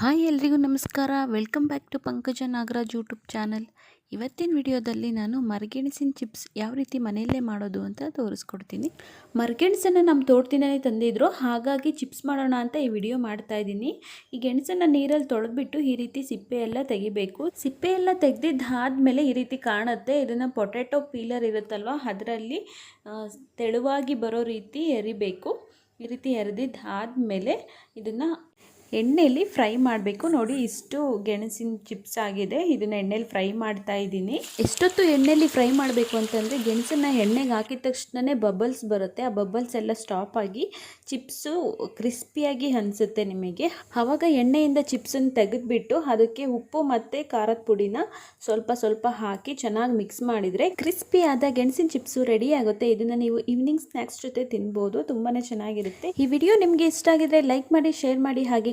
Hi ಎಲ್ರಿಗೂ ನಮಸ್ಕಾರ. Welcome back to Pankaja Nagaraj YouTube channel ಇವತ್ತಿನ ವಿಡಿಯೋದಲ್ಲಿ ನಾನು ಮರಗೆಣಸಿನ ಚಿಪ್ಸ್ ಯಾವ ರೀತಿ ಮನೆಯಲ್ಲೇ ಮಾಡೋದು ಅಂತ ತೋರಿಸ್ಕೊಡ್ತೀನಿ. ಮರಗೆಣಸನ್ನು ನಮ್ಮ ತೋಟದಿಂದಲೇ ತಂದಿದ್ರು. ಹಾಗಾಗಿ ಚಿಪ್ಸ್ ಮಾಡೋಣ ಅಂತ ಈ ವಿಡಿಯೋ ಮಾಡ್ತಾ ಇದ್ದೀನಿ. ಈ ಗೆಣಸನ್ನು ನೀರಲ್ಲಿ ತೊಳೆದ್ಬಿಟ್ಟು ಈ ರೀತಿ ಸಿಪ್ಪೆ ಎಲ್ಲ ತೆಗಿಬೇಕು. ಸಿಪ್ಪೆ ಎಲ್ಲ ತೆಗೆದಿದ್ದಾದ್ಮೇಲೆ ಈ ರೀತಿ ಕಾಣುತ್ತೆ. ಇದನ್ನು ಪೊಟ್ಯಾಟೊ ಪೀಲರ್ ಇರುತ್ತಲ್ವ, ಅದರಲ್ಲಿ ತೆಳುವಾಗಿ ಬರೋ ರೀತಿ ಎರಿಬೇಕು. ಈ ರೀತಿ ಎರೆದಿದ್ದಾದಮೇಲೆ ಇದನ್ನು ಎಣ್ಣೆಯಲ್ಲಿ ಫ್ರೈ ಮಾಡಬೇಕು. ನೋಡಿ, ಇಷ್ಟು ಗೆಣಸಿನ ಚಿಪ್ಸ್ ಆಗಿದೆ. ಇದನ್ನ ಎಣ್ಣೆಯಲ್ಲಿ ಫ್ರೈ ಮಾಡ್ತಾ ಇದ್ದೀನಿ. ಎಷ್ಟೊತ್ತು ಎಣ್ಣೆಯಲ್ಲಿ ಫ್ರೈ ಮಾಡಬೇಕು ಅಂತಂದರೆ ಗೆಣಸನ್ನ ಎಣ್ಣೆಗೆ ಹಾಕಿದ ತಕ್ಷಣವೇ ಬಬಲ್ಸ್ ಬರುತ್ತೆ. ಆ ಬಬಲ್ಸ್ ಎಲ್ಲ ಸ್ಟಾಪ್ ಆಗಿ ಚಿಪ್ಸು ಕ್ರಿಸ್ಪಿಯಾಗಿ ಅನಿಸುತ್ತೆ ನಿಮಗೆ. ಆವಾಗ ಎಣ್ಣೆಯಿಂದ ಚಿಪ್ಸನ್ನು ತೆಗೆದುಬಿಟ್ಟು ಅದಕ್ಕೆ ಉಪ್ಪು ಮತ್ತು ಖಾರದ ಪುಡಿನ ಸ್ವಲ್ಪ ಸ್ವಲ್ಪ ಹಾಕಿ ಚೆನ್ನಾಗಿ ಮಿಕ್ಸ್ ಮಾಡಿದರೆ ಕ್ರಿಸ್ಪಿ ಆದ ಗೆಣಸಿನ ಚಿಪ್ಸು ರೆಡಿ ಆಗುತ್ತೆ. ಇದನ್ನು ನೀವು ಈವ್ನಿಂಗ್ ಸ್ನ್ಯಾಕ್ಸ್ ಜೊತೆ ತಿನ್ಬೋದು. ತುಂಬಾ ಚೆನ್ನಾಗಿರುತ್ತೆ. ಈ ವಿಡಿಯೋ ನಿಮಗೆ ಇಷ್ಟ ಆಗಿದ್ರೆ ಲೈಕ್ ಮಾಡಿ, ಶೇರ್ ಮಾಡಿ, ಹಾಗೆ